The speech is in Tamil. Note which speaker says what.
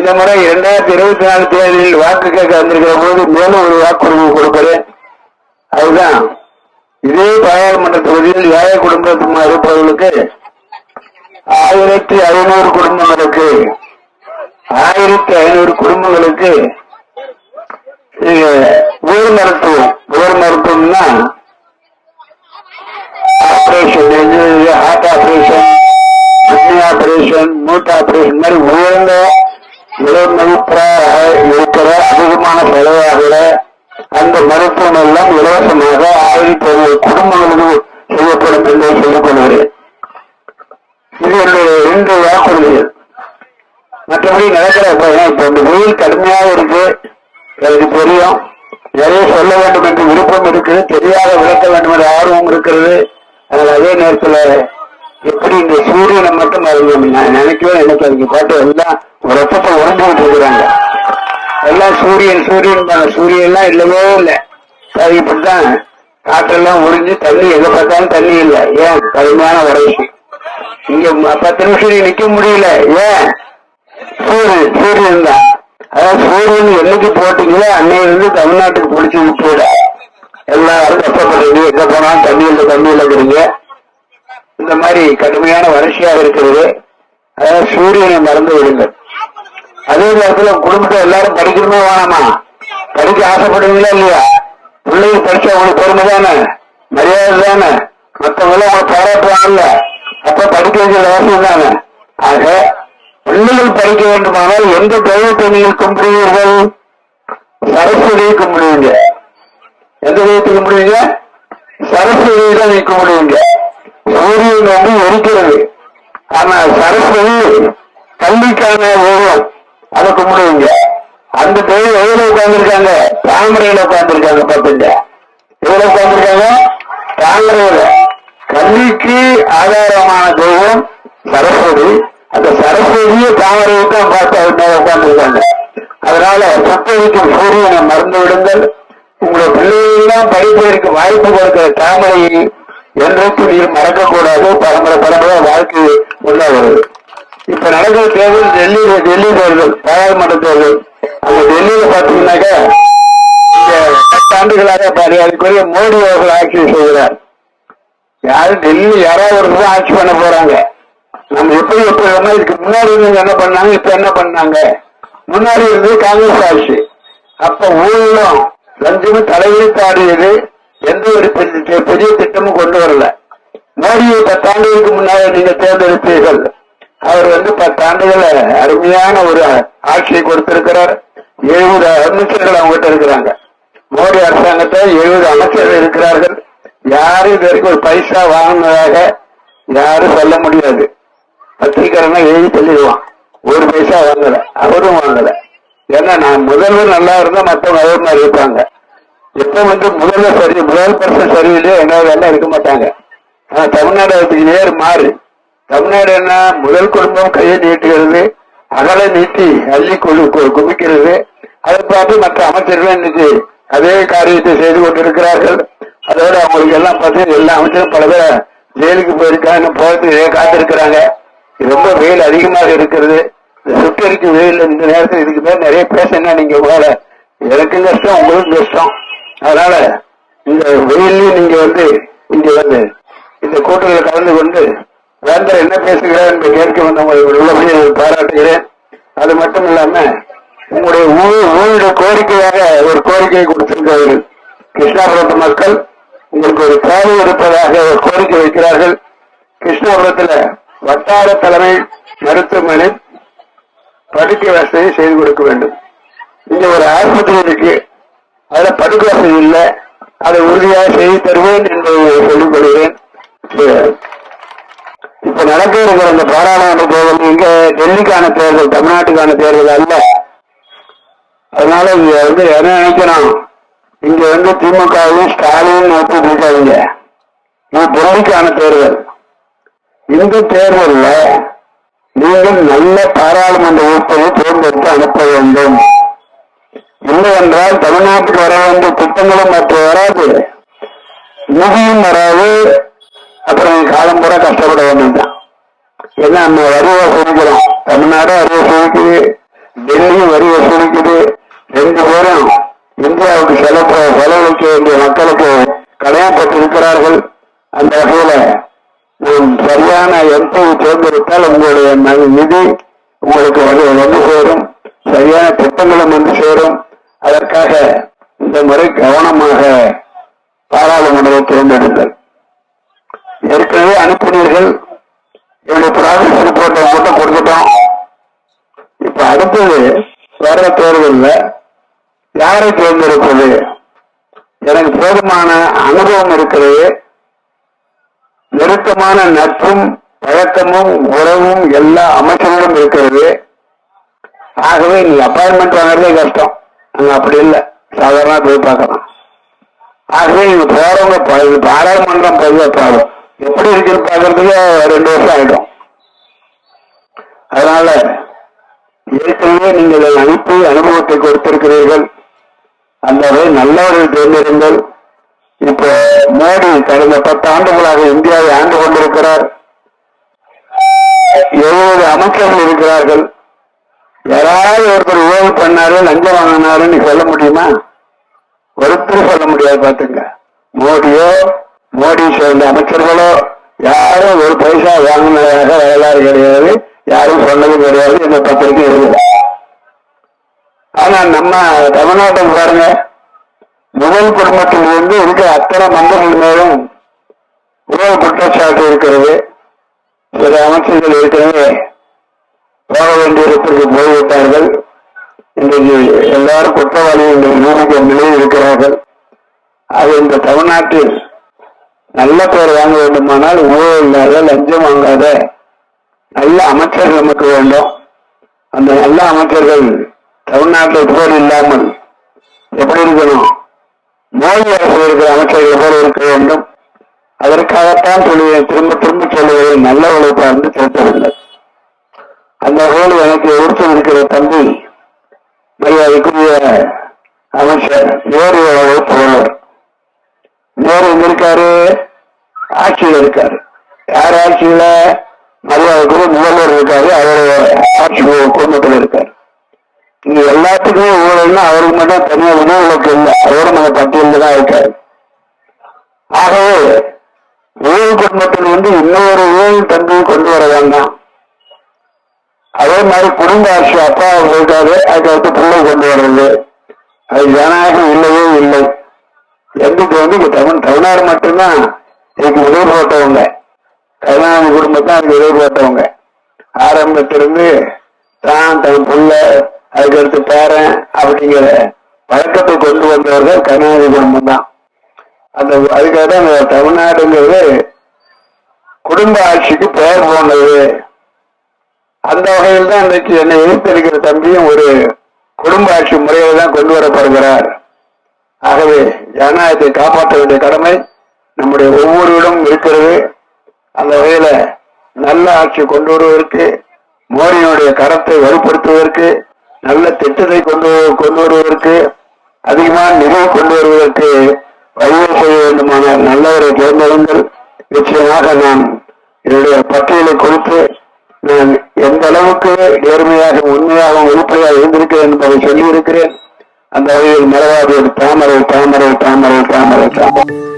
Speaker 1: இந்த முறை இரண்டாயிரத்தி இருபத்தி நாலு தேர்தலில் வாக்கு கேட்க வந்திருக்கிற போது மேலும் ஒரு வாக்குறுதி கொடுக்கிறேன் அதுதான். இதே பாராளுமன்ற தொகுதியில் ஏழை குடும்பத்தில் இருப்பவர்களுக்கு ஆயிரத்தி ஐநூறு குடும்பங்களுக்கு ஆயிரத்தி ஐநூறு குடும்பங்களுக்கு உயர் மருத்துவம் உயர் மருத்துவம்னா operation heart operation kidney operation மூட்டு ஆபரேஷன் மாதிரி உயர்ந்த விலை மதிப்பாக இருக்கிற அதிகமான செலவாகிற அந்த மருத்துவம் எல்லாம் இலவசமாக ஆயிரத்தி ஐநூறு குடும்பங்களுக்கு செய்யப்படும் என்று சொல்லிக் கொள்கிறேன். இது என்னுடைய ரெண்டு வாக்குறுதிகள். மற்றபடி நடக்கிற பையன் இப்ப இந்த வெயில் கடுமையாக இருக்கு. எனக்கு தெரியும். நிறைய சொல்ல வேண்டும் என்று விருப்பம் இருக்குது தெரியாத விளக்க வேண்டும் என்ற ஆர்வம் இருக்கிறது. அதில் அதே நேரத்துல எப்படி இந்த சூரியனை மட்டும் அறிவோம். நான் நினைக்கவே நினைக்காதீங்க பாட்டு எல்லாம் ரத்தத்தை உடஞ்சுக்கிட்டு இருக்கிறாங்க. எல்லாம் சூரியன் சூரியன் சூரியன்லாம் இல்லவே இல்லை. அது இப்படித்தான் காற்றெல்லாம் உறிஞ்சு தண்ணி எங்க பார்த்தாலும் தண்ணி இல்லை. ஏன்? கடுமையான வறட்சி. இங்க பத்து நிமிஷம் நிக்க முடியல. ஏன்? சூரியன் சூரியன் தான். அதாவது சூரியன் என்னைக்கு போட்டீங்களோ அன்னையிலிருந்து தமிழ்நாட்டுக்கு பிடிச்சி விட்டுவிட எல்லாரும் கஷ்டப்படுறீங்க. எங்க போனாலும் தண்ணி இல்லை தண்ணி இல்லைங்கிறீங்க. இந்த மாதிரி கடுமையான வறட்சியாக இருக்கிறது. அதாவது சூரியனை மறந்து விடுங்கள். அதே நேரத்துல குடும்பத்தை எல்லாரும் படிக்கணுமே வேணாமா? படிக்க ஆசைப்படுவீங்களா இல்லையா? பிள்ளைங்க படிச்சா உங்களுக்கு பெருமை தானே? மரியாதை தானே? மற்றவங்களும் உங்களை பாராட்டுவாங்கல்ல. அப்ப படிக்க வேண்டிய அவசியம் தானே? ஆக பிள்ளைகள் படிக்க வேண்டுமானால் எந்த தெய்வத்தை நீங்கள் கும்பிடுவீர்கள்? சரஸ்வதியை கும்பிடுவீங்க. எந்த தெய்வத்தை கும்பிடுவீங்க? சரஸ்வதியை தான் நீ கும்பிடுவீங்க. சூரியன் வந்து எரிக்கிறது. ஆனா சரஸ்வதி கல்விக்கான தெய்வம் அதை கும்பிடுவீங்க. அந்த தெய்வம் எவ்வளவு உட்கார்ந்துருக்காங்க? தாமரையில உட்கார்ந்துருக்காங்க பாத்துங்க எவ்வளவு உட்கார்ந்துருக்காங்க? தாமரையில. கல்விக்கு ஆதாரமான தெய்வம் சரஸ்வதி. அந்த சரஸ்வதியை தாமரையை தான் பார்த்து அவர் மேல உட்கார்ந்துருக்காங்க. அதனால சத்தவிக்கும் சூரியனை மறந்து விடுங்கள். உங்களை பிள்ளைகளெல்லாம் படிப்பதற்கு வாய்ப்பு கொடுக்கிற தாமரையை என்றைக்கும் நீர் மறக்கக்கூடாது. பரம்பரை பரம்பரை வாழ்க்கை உள்ள வருது. இப்ப நடக்கிற தேர்தல் டெல்லி டெல்லி தேர்தல் பாராளுமன்ற தேர்தல். அந்த டெல்லியில பாத்தீங்கன்னாக்கா இந்த பத்தாண்டுகளாக அதுக்குரிய மோடி அவர்கள் ஆட்சி செய்கிறார். யாரும் டெல்லி யாராவது ஒரு ஆட்சி பண்ண போறாங்க. நம்ம எப்படி எப்படி இருந்தோம், இதுக்கு முன்னாடி இருந்து என்ன பண்ணாங்க இப்ப என்ன பண்ணாங்க? முன்னாடி இருந்தது காங்கிரஸ் ஆட்சி. அப்ப ஊழலும் லஞ்சமும் தலைவிரித்து எந்த ஒரு பெரிய பெரிய திட்டமும் கொண்டு வரல. மோடியை பத்தாண்டுகளுக்கு முன்னாடி நீங்க தேர்ந்தெடுத்தீர்கள் அவர் வந்து பத்தாண்டுகள அருமையான ஒரு ஆட்சியை கொடுத்திருக்கிறார். எழுபது அமைச்சர்கள் அவங்ககிட்ட இருக்கிறாங்க. மோடி அரசாங்கத்தை எழுபது அமைச்சர்கள் இருக்கிறார்கள். யாரும் இது வரைக்கும் ஒரு பைசா வாங்கினதாக யாரும் சொல்ல முடியாது. பத்திரிக்காரனா எழுதி சொல்லிடுவான் ஒரு பைசா வாங்கல அவரும் வாங்கல. ஏன்னா நான் முதல்வர் நல்லா இருந்தா மற்றவங்க அதே மாதிரி இருப்பாங்க. எப்ப வந்து முதல்வர் சரி முதல் பர்சன் சரியில்லையோ என்ன வேலை இருக்க மாட்டாங்க. ஆனா தமிழ்நாடு நேர் மாறு. தமிழ்நாடு என்ன? முதல் குடும்பம் கையை நீட்டுகிறது அகலை நீட்டி அள்ளி கொடு குவிக்கிறது. அதை பார்த்து மற்ற அமைச்சர்கள் இன்னைக்கு அதே காரியத்தை செய்து கொண்டிருக்கிறார்கள். அதோட அவங்களுக்கு எல்லாம் பார்த்து எல்லா அமைச்சரும் பல பேர் ஜெயிலுக்கு போயிருக்காங்க போகிறதுக்கு காத்திருக்கிறாங்க. ரொம்ப வெயில் அதிகமாக இருக்கிறது. இந்த சுட்டரிக்கு வெயில் இந்த நேரத்தில் இதுக்கு மேல நிறைய பேசணும் நீங்க உங்களால எனக்கும் கஷ்டம் உங்களுக்கும் கஷ்டம். அதனால இந்த வெயிலையும் நீங்க வந்து இங்க வந்து இந்த கூட்டத்தில் கலந்து கொண்டு வேந்தர் என்ன பேசுகிறார் என்று கேட்க வந்த உங்களை உள்ளபடியே பாராட்டுகிறேன். அது மட்டும் இல்லாம உங்களுடைய ஊழல் கோரிக்கையாக ஒரு கோரிக்கையை கொடுத்திருக்கிறார்கள் கிருஷ்ணாபுரத்து மக்கள். உங்களுக்கு ஒரு தேவை இருப்பதாக ஒரு கோரிக்கை வைக்கிறார்கள். கிருஷ்ணாபுரத்தில் வட்டார தலைமை மருத்துவமனை படுக்கை வசதியை செய்து கொடுக்க வேண்டும். இங்க ஒரு ஆஸ்பத்திரி இருக்கு. அதுல படுக்கை வசதி இல்லை. அதை உறுதியாக செய்து தருவேன் என்பதை சொல்லிக் கொள்கிறேன். இப்ப நடக்க இருக்கிற இந்த பாராளுமன்ற தேர்தல் இங்க டெல்லிக்கான தேர்தல் தமிழ்நாட்டுக்கான தேர்தல் அல்ல. அதனால இங்க வந்து என்ன நினைக்கணும்? இங்க வந்து திமுகவும் ஸ்டாலின் நோக்கி இருக்காதீங்க டெல்லிக்கான தேர்தல். இந்த தேர்தல்ல நீங்கள் நல்ல பாராளுமன்ற உறுப்பினரை தேர்ந்தெடுத்து அனுப்ப வேண்டும். இல்லை என்றால் தமிழ்நாட்டுக்கு வர வேண்டிய திட்டங்களும் மற்ற வராது. நிதியும் வராது. அப்புறம் காலம் பூரா கஷ்டப்பட வேண்டியதுதான் ஏன்னா நம்ம வரி வசூலிக்கிறோம்? தமிழ்நாடு வரி வசூலிக்குது டெல்லியும் வரி வசூலிக்குது. ரெண்டு பேரும் இந்தியாவுக்கு செலவு செலவழிக்க வேண்டிய மக்களுக்கு கடையப்பட்டிருக்கிறார்கள் அந்த வகையில நாம் சரியான எம்பி தேர்ந்தெடுத்தால் உங்களுடைய நிதி உங்களுக்கு வந்து வந்து சேரும். சரியான திட்டங்களும் வந்து சேரும். அதற்காக இந்த முறை கவனமாக பாராளுமன்றத்தை தேர்ந்தெடுத்தல் ஏற்கனவே அனுப்பினீர்கள். என்னுடைய ப்ராசஸ் ரிப்போர்ட்டை மட்டும் கொடுத்துட்டோம். இப்ப அடுத்தது வர்ற தேர்தலில் யாரை தேர்ந்தெடுப்பது? எனக்கு போதுமான அனுபவம் இருக்கிறது. நெருக்கமான நட்பும் பழக்கமும் உறவும் எல்லா அமைச்சர்களும் இருக்கிறது. ஆகவே நீங்க அப்பாயின்மெண்ட் வாங்குறதே கஷ்டம். அங்க அப்படி இல்லை. சாதாரண போய் பார்க்கலாம். ஆகவே நீங்க போறவங்க பாராளுமன்றம் பதிவு பாரு எப்படி இருக்குன்னு பாக்குறதுக்கு ரெண்டு வருஷம் ஆயிடும். அதனால ஏற்கனவே நீங்கள் இதை அனுப்பி அனுபவத்தை கொடுத்திருக்கிறீர்கள். அந்த நல்லவர்கள் தேர்ந்தெடுங்கள். இப்போ மோடி கடந்த பத்து ஆண்டுகளாக இந்தியாவை ஆண்டு கொண்டிருக்கிறார். எழுபது அமைச்சர்கள் இருக்கிறார்கள். யாராவது ஒருத்தர் ஊழல் பண்ணாரு லஞ்சம் வாங்கினாருன்னு சொல்ல முடியுமா? ஒருத்தர் சொல்ல முடியாது பாத்துங்க மோடியோ மோடி சேர்ந்த அமைச்சர்களோ யாரும் ஒரு பைசா வாங்கினதாக வரலாறு கிடையாது யாரும் சொன்னதும் கிடையாது இந்த பத்திரிக்கை இருக்குது ஆனா நம்ம தமிழ்நாட்டில் பாருங்க முதல் குடும்பத்தில் இருந்து இருக்கிற அத்தனை மந்திரிகள் மேலும் உறவு குற்றச்சாட்டு இருக்கிறது. சில அமைச்சர்கள் ஏற்கனவே போக வேண்டியிருப்பதற்கு போய்விட்டார்கள். இன்றைக்கு எல்லாரும் குற்றவாளிகள் என்று நிரூபிக்க நிலையில் இருக்கிறார்கள். அது இந்த தமிழ்நாட்டில் நல்ல பேர் வாங்க வேண்டுமானால் ஊழல் இல்லாத லஞ்சம் வாங்காத நல்ல அமைச்சர்கள் நமக்கு வேண்டும். அந்த நல்ல அமைச்சர்கள் தமிழ்நாட்டில் போல் இல்லாமல் எப்படி இருக்கணும்? மோடி அரசு இருக்கிற அமைச்சர்கள் போல இருக்க வேண்டும்? அதற்காகத்தான் சொல்லுவேன் திரும்ப திரும்ப சொல்லுவதை நல்ல உழைப்பார்ந்து செலுத்தவில்லை. அந்த வகையில் எனக்கு எதிர்த்து இருக்கிற தம்பி மரியாதைக்குரிய அமைச்சர் நேரு அவர்கள் நேரு எங்க இருக்காரு? ஆட்சியில் இருக்காரு. யார் ஆட்சியில? மரியாதைக்குரிய முதல்வர் இருக்காரு. அவருடைய ஆட்சி குடும்பத்தில் இருக்காரு. இங்க எல்லாத்துக்குமே ஊழல்னா அவருக்கு மட்டும் தனியாக உணவுகளுக்கு இல்லை. அவரும் அந்த பட்டியலில் தான் இருக்காரு. ஆகவே ஊழல் குடும்பத்தில் வந்து இன்னொரு ஊழல் தம்பி கொண்டு வர வேண்டாம். அதே மாதிரி குடும்ப ஆட்சி அப்பா இருக்காரு. அதுக்கடுத்து பிள்ளை கொண்டு வர்றது. அது ஜனநாயகம் இல்லவே இல்லை. எங்களுக்கு வந்து இங்க தமிழ் தமிழ்நாடு மட்டும்தான் இதுக்கு உதவி போட்டவங்க கருணாநிதி குடும்பத்தான் அதுக்கு விதை போட்டவங்க ஆரம்பத்திலிருந்து தான் தன் புள்ள அதுக்கடுத்து பேரன் அப்படிங்கிற பழக்கத்தை கொண்டு வந்தவர்கள் கருணாநிதி குடும்பம் தான் அந்த அதுக்காக தான் அந்த தமிழ்நாடுங்கிறது குடும்ப ஆட்சிக்கு பெயர் போனது. அந்த வகையில் தான் இன்றைக்கு என்னை எதிர்த்திருக்கிற தம்பியும் ஒரு குடும்ப ஆட்சி முறையை தான் கொண்டு வரப்படுகிறார். ஆகவே ஜனநாயகத்தை காப்பாற்ற வேண்டிய கடமை நம்முடைய ஒவ்வொருவரும் இருக்கிறது. அந்த வகையில நல்ல ஆட்சி கொண்டு வருவதற்கு மோடியினுடைய கரத்தை வலுப்படுத்துவதற்கு நல்ல திட்டத்தை கொண்டு கொண்டு வருவதற்கு அதிகமான நிதி கொண்டு வருவதற்கு வழிவகை செய்ய வேண்டுமான நல்லவரை தேர்ந்தெடுங்கள். நிச்சயமாக நான் என்னுடைய பட்டியலை கொடுத்து நான் எந்த அளவுக்கு நேர்மையாக உண்மையாக வெளிப்படையாக இருந்திருக்கிறேன் என்பதை சொல்லியிருக்கிறேன். அந்த வகையில் மரவாதியோடு தாமரை தாமரை தாமரை தாமரை தாமரை.